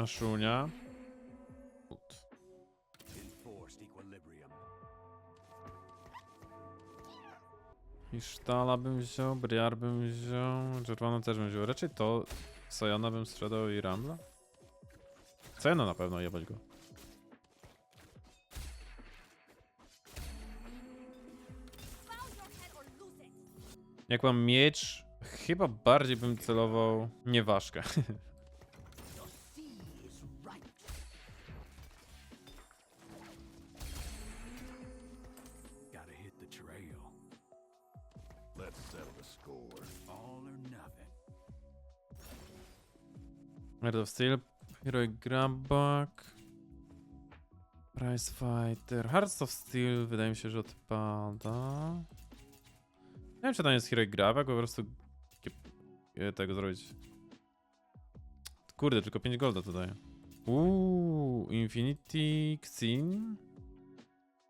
Aszunia. Ut. Enforced equilibrium. I sztala bym wziął, briar bym wziął, czerwoną też bym wziął. Raczej to Sojana bym sprzedał i Rambla. Sojana na pewno jebać go. Jak mam miecz, chyba bardziej bym celował nieważkę. The Heart of Steel, Heroic Grabback, Prize Fighter, Hearts of Steel wydaje mi się, że odpada. Nie wiem, czy nie jest Heroic Grabback, po prostu tego zrobić. Kurde, tylko 5 golda to daje. Uuu, Infinity Xin.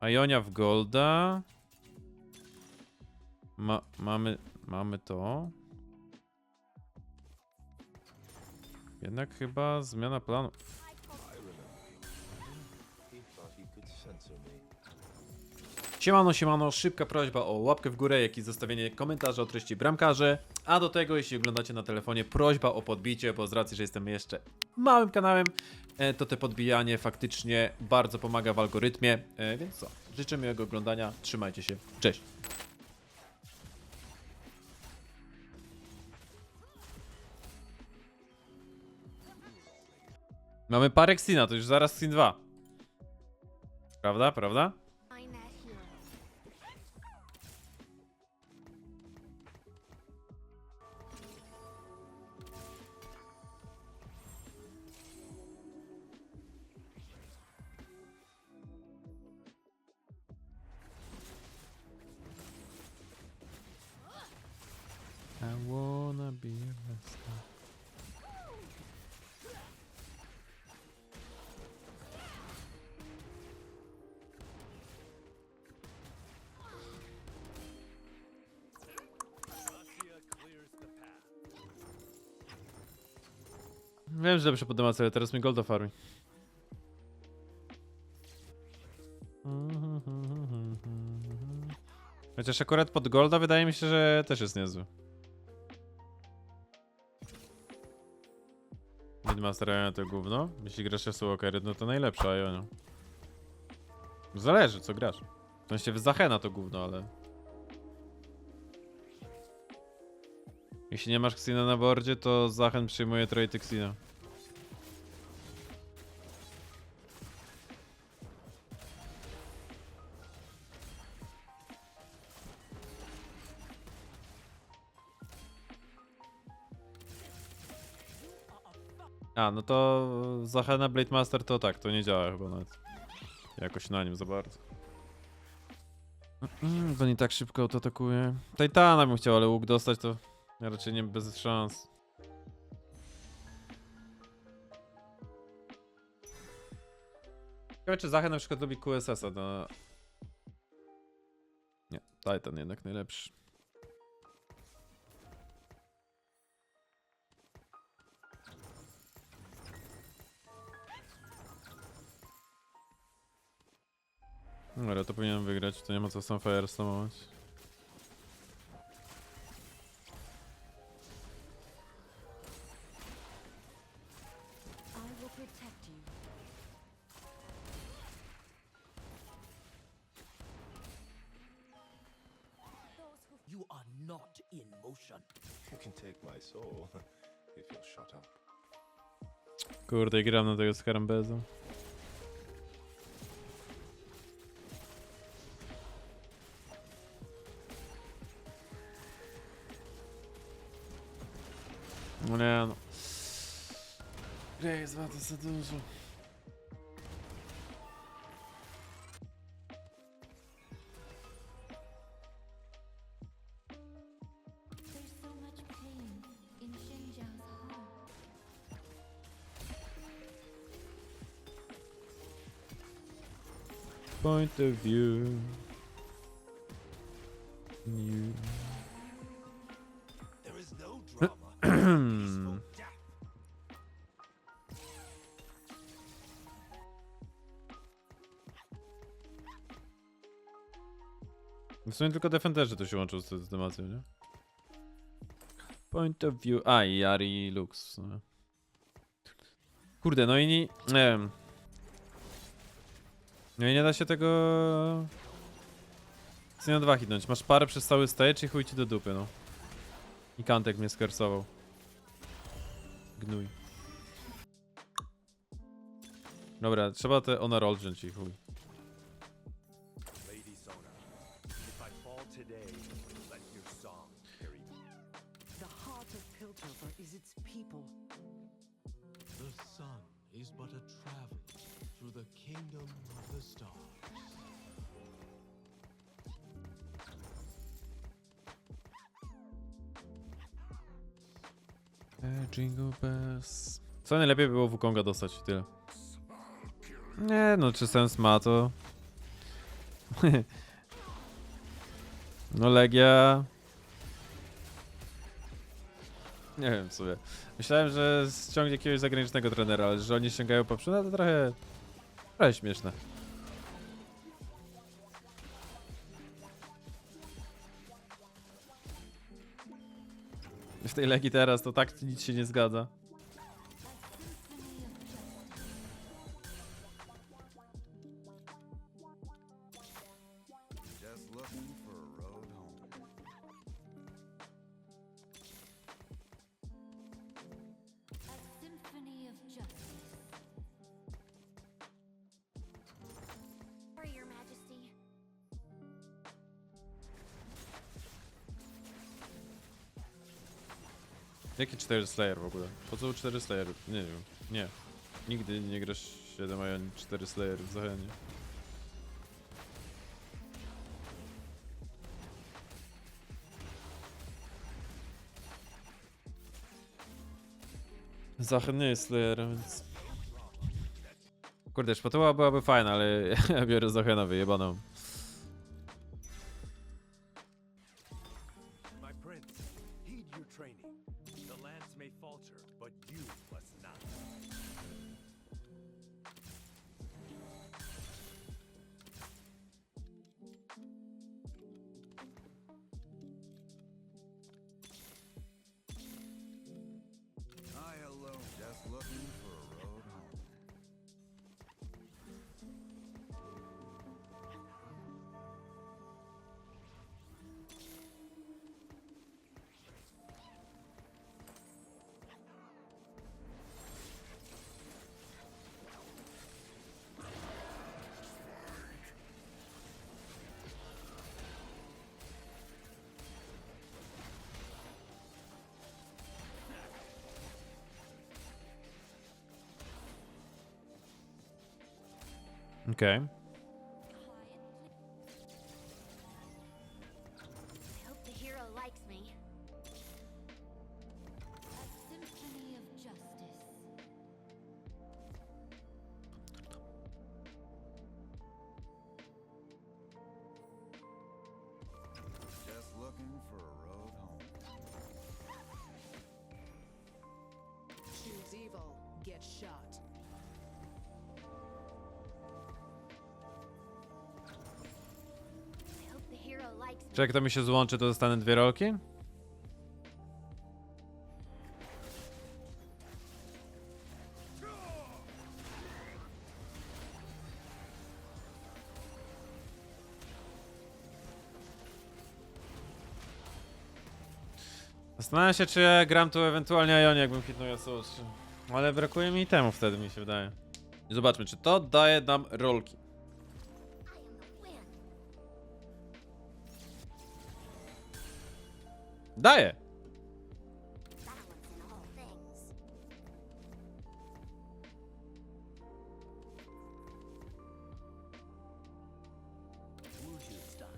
Ionia w golda. Ma, mamy, mamy to. Jednak chyba zmiana planu. Siemano, siemano, szybka prośba o łapkę w górę, jak i zostawienie komentarza o treści bramkarzy. A do tego, jeśli oglądacie na telefonie, prośba o podbicie, bo z racji, że jestem jeszcze małym kanałem, e, to te podbijanie faktycznie bardzo pomaga w algorytmie. E, Więc co, życzę miłego oglądania, trzymajcie się, cześć. Mamy parę Xina, to już zaraz Xin 2. Prawda, prawda? Wiem, że lepsze podemac, ale teraz mi golda farmi. Chociaż akurat pod golda wydaje mi się, że też jest niezły. Midmaster Iona to gówno. Jeśli grasz Yasuo Kairi, no to najlepsza Iona. Zależy co grasz. W sensie w Zachena to gówno, ale... Jeśli nie masz Xina na bordzie, to Zachen przyjmuje trade Xina. A, no to Zachena Blade Master to tak, to nie działa chyba nawet. Jakoś na nim za bardzo. Mm, Bo nie tak szybko autoatakuje. Titana bym chciał, ale łuk dostać to raczej nie bez szans. Ciekawe czy Zachen na przykład lubi QSS-a na... Nie, Titan jednak najlepszy. Dobra, to powinienem wygrać, to nie ma co Sunfire stamować. I will protect you. Those who You are not in motion. You can take my soul if you'll shut up. Kurde, gram na tego skarambeza. Za dużo. There's so much pain in Xinjiang's heart. Point of view. You. There is no drama. Sumie tylko defenderzy to się łączą z tą systemacją, nie? Point of view... A, i Ari Lux. Kurde, no i nie... Nie wiem. No i nie da się tego... Cena 2 hitnąć. Masz parę przez cały stage i chuj ci do dupy, no. I Kantek mnie skersował. Gnój. Dobra, trzeba te honor wziąć i chuj. The kingdom of the stars. E, Jingle Bells. Co najlepiej było Wukonga dostać i tyle. Nie, no czy sens ma to? no Legia... Nie wiem sobie. Myślałem, że ściągnie jakiegoś zagranicznego trenera, ale że oni ściągają poprzez... No to trochę... Trochę śmieszne. W tej Legii teraz to tak nic się nie zgadza. Jaki 4 Slayer w ogóle? Po co 4 Slayer? Nie wiem. Nie. Nigdy nie grasz 7 mają 4 Slayer w Zachenie. Zachen nie jest Slayerem, więc... Kurde, szpatuła byłaby fajna, ale ja biorę Zachena wyjebaną. Looking for Choose evil, get shot. Czy jak to mi się złączy, to dostanę dwie rolki? Zastanawiam się, czy ja gram tu ewentualnie Ioni, jakbym hitnął Yasuo. Ale brakuje mi temu wtedy, mi się wydaje. I zobaczmy, czy to daje nam rolki. Daje! Balance in all things. Wuju style.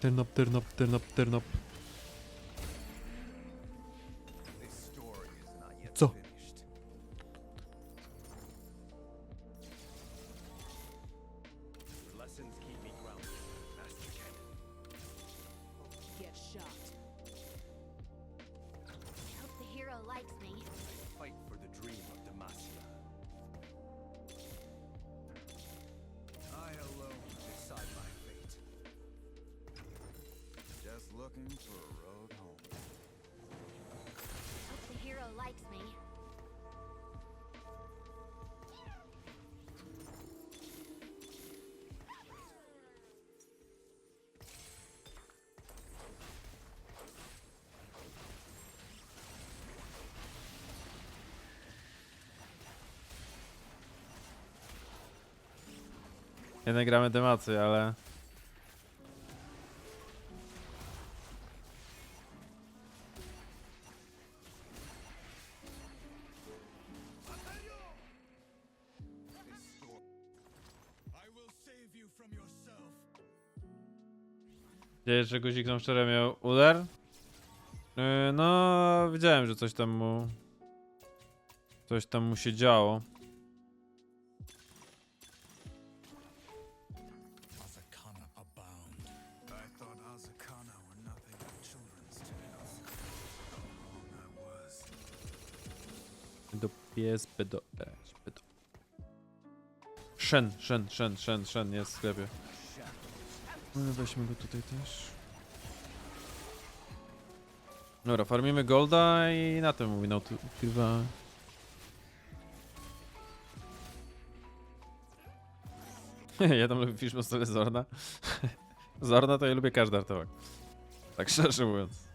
Turn up, turn up, turn up, turn up. Looking for a road home. Hope the hero likes me. Jednak gramy tematy, ale... Wiesz, że guzik tam wczoraj miał uder? Yy, no, widziałem, że coś tam mu... Coś tam mu się działo. Do pies, do. Shen, Shen, Shen, Shen, Shen jest w sklepie. No, weźmy go tutaj też. Dobra, farmimy golda i na tym mówi, no tu chyba... ja tam lubię Fishmonster Zorna. Zorna to ja lubię każdy artefakt. Tak szczerze mówiąc.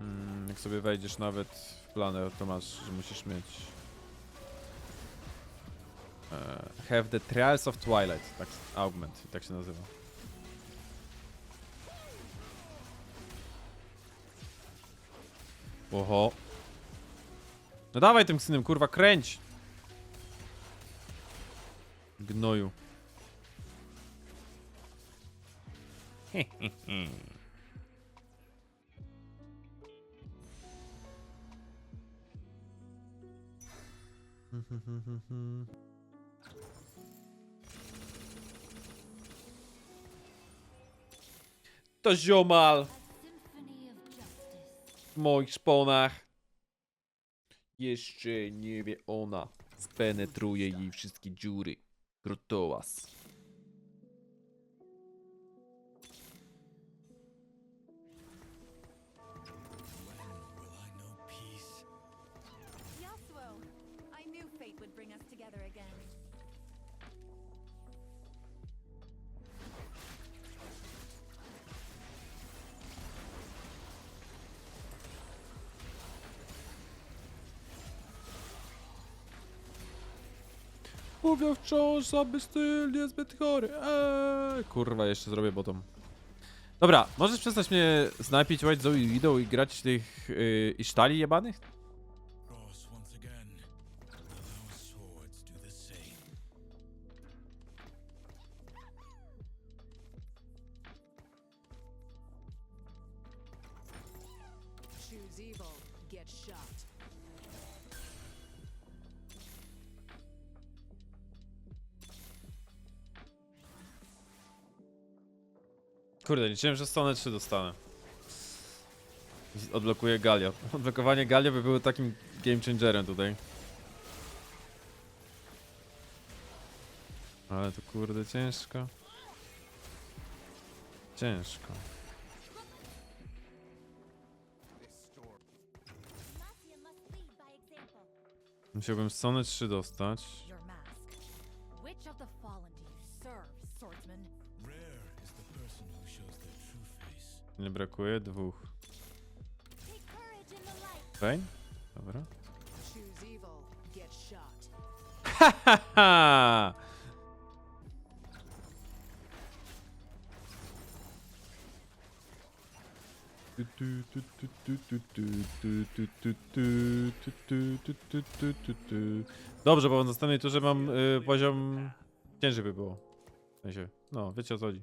Mm, jak sobie wejdziesz nawet w plany, to masz, że musisz mieć. E, have the Trials of Twilight, tak, augment, tak się nazywa. Oho. No dawaj tym synem, kurwa, kręć! Gnoju. To ziomal w moich szponach. Jeszcze nie wie ona. Spenetruje jej wszystkie dziury. Krotołas. Mówią wciąż, aby styl niezbyt chory. Eee, kurwa, jeszcze zrobię bottom. Dobra, możesz przestać mnie snajpić White Zoe Widow i grać tych yy, isztali jebanych? Kurde, liczyłem, że stronę 3 dostanę. Odblokuję Galio. Odblokowanie Galio by było takim game changerem tutaj. Ale to kurde ciężko. Ciężko. Musiałbym stronę 3 dostać. Nie brakuje dwóch. Pain? Dobra. Choose evil, get shot. Haha! Dobrze, bo w następnej turze mam y, poziom ciężej by było. W sensie, no, wiecie o co chodzi.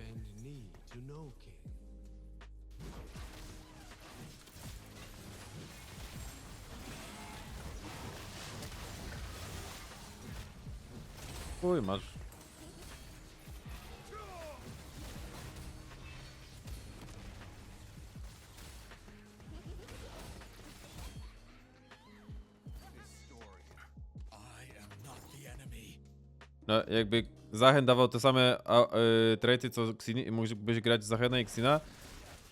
bend knee to no king. Uj, masz. I am not the enemy. No, jakby Zachen dawał te same a, y, traity co Xini i mógłbyś grać Zachena i Xina,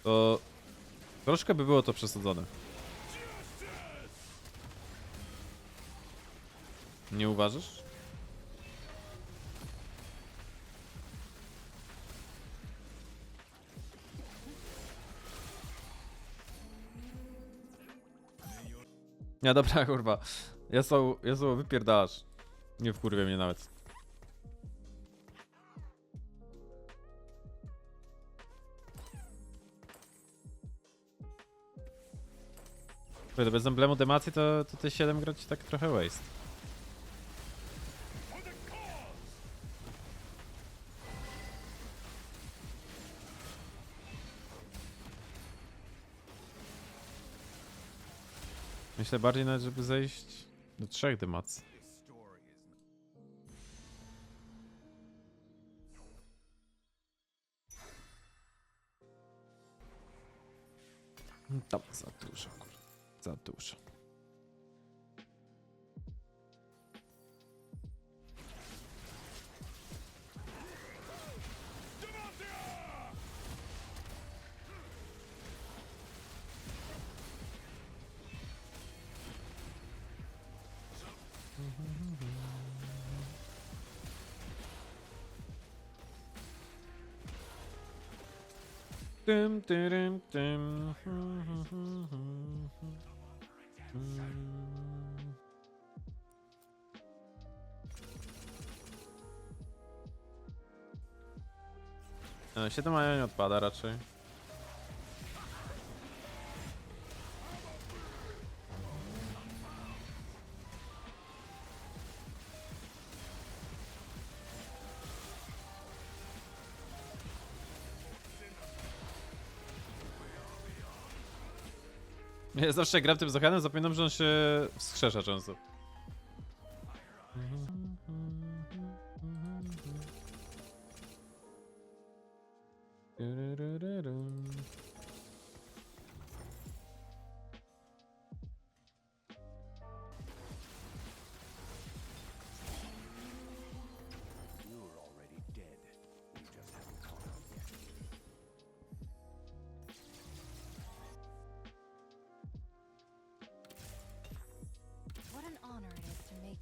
to troszkę by było to przesadzone. Nie uważasz? Nie, dobra, kurwa. Ja są, ja są wypierdalasz. Nie wkurwia mnie nawet. Kurde, bez emblemu demacji to, to te 7 grać tak trochę waste. Myślę bardziej nawet, żeby zejść do trzech is Tam za dużo, kurde. Za dużo. Tym, tyrym, tym. 7 maja nie odpada raczej. Ja zawsze gram tym Zachanem, zapominam, że on się wskrzesza często.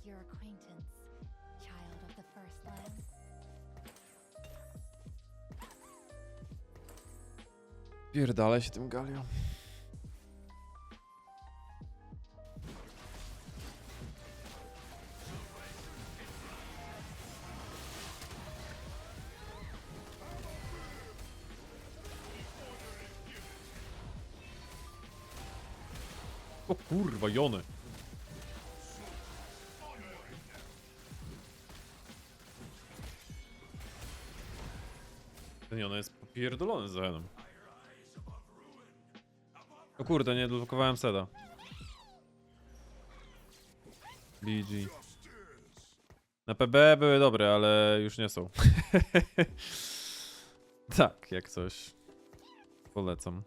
Your acquaintance, child of the First Land. Pierdalaj się tym Galią. O kurwa, Jony. Popierdolony za Henem. O kurde, nie odblokowałem seda. BG. Na PB były dobre, ale już nie są. tak, jak coś. Polecam.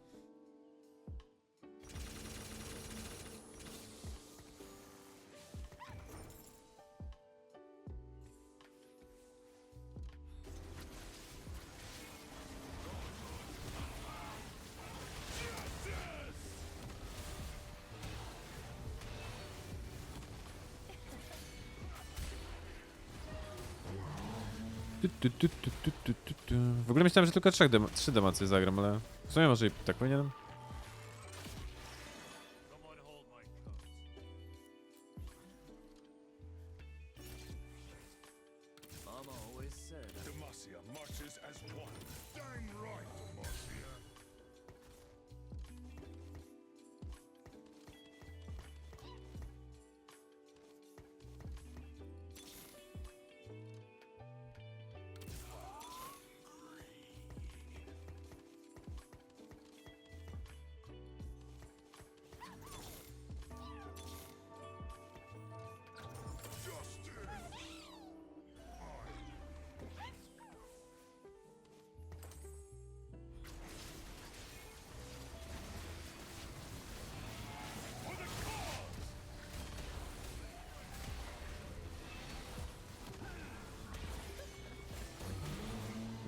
Tu, tu, tu, tu, tu, tu, tu. W ogóle myślałem, że tylko trzech dem trzy demacje zagram, ale w sumie może i tak powinienem. Demacia marches as one. Dang right, Demacia.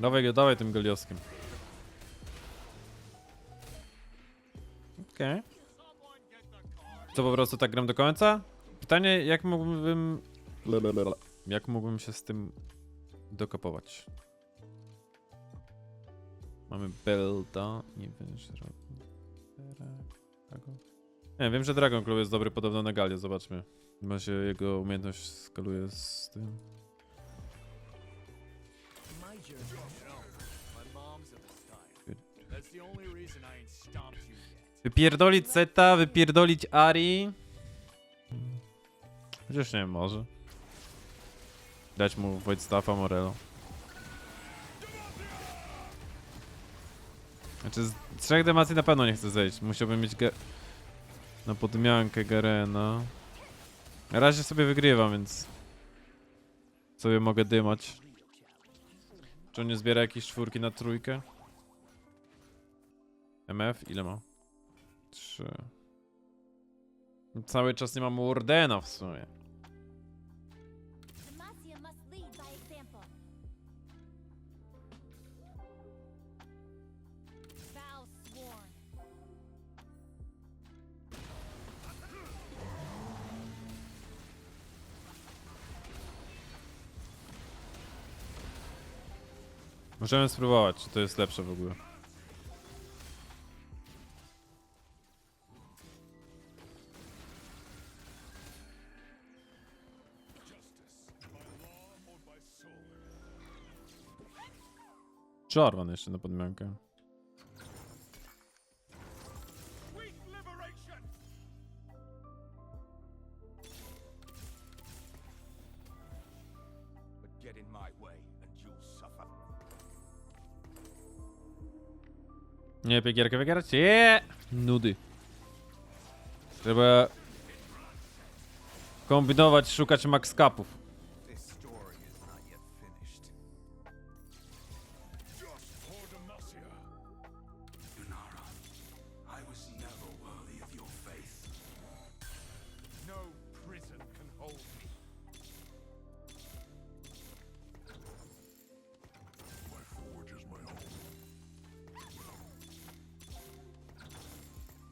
Dawaj go, dawaj tym golioskiem. Okej. Co po prostu tak gram do końca? Pytanie, jak mógłbym... Jak mógłbym się z tym dokopować? Mamy Belda, nie wiem, że... Dragon. Nie, wiem, że Dragon Claw jest dobry podobno na Galię, zobaczmy. Chyba się jego umiejętność skaluje z tym. Wypierdolić Zeta, wypierdolić Ari. Chociaż nie wiem, może. Dać mu Void Staffa Morello. Znaczy z trzech demacji na pewno nie chcę zejść. Musiałbym mieć ge... na podmiankę Garena. Na razie sobie wygrywam, więc... Sobie mogę dymać. Czy on nie zbiera jakieś czwórki na trójkę? MF? Ile ma? Trzy. Cały czas nie mam Wardena w sumie. Możemy spróbować, czy to jest lepsze w ogóle. Jarvan jeszcze na podmiankę. Nie gierkę wygrać? Nie! Nudy. Trzeba kombinować, szukać max capów.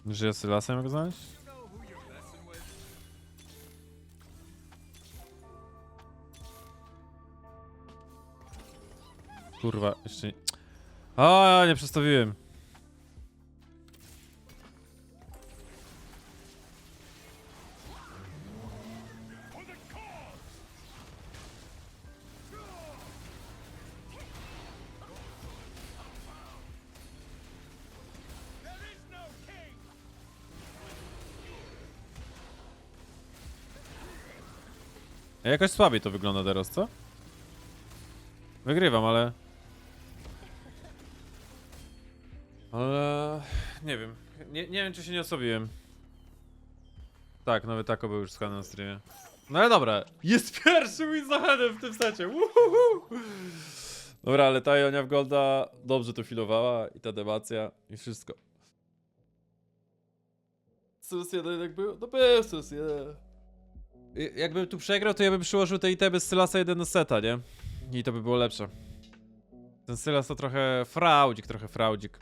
Że ja Sylasem mogę znaleźć? Kurwa, jeszcze nie... O, nie przestawiłem. Jakoś słabiej to wygląda teraz, co? Wygrywam, ale... Ale... Nie wiem. Nie, nie wiem, czy się nie osobiłem. Tak, nowy tako był już z na streamie. No ale dobra. Jest pierwszy win za w tym secie. Uhuhu. Dobra, ale ta Jonia w Golda dobrze to filowała i ta demacja i wszystko. Sus 1 jak był? No był Sus 1. I- Jakbym tu przegrał, to ja bym przyłożył te itemy z Sylasa 1 na seta, nie? I to by było lepsze. Ten Sylas to trochę fraudzik, trochę fraudzik.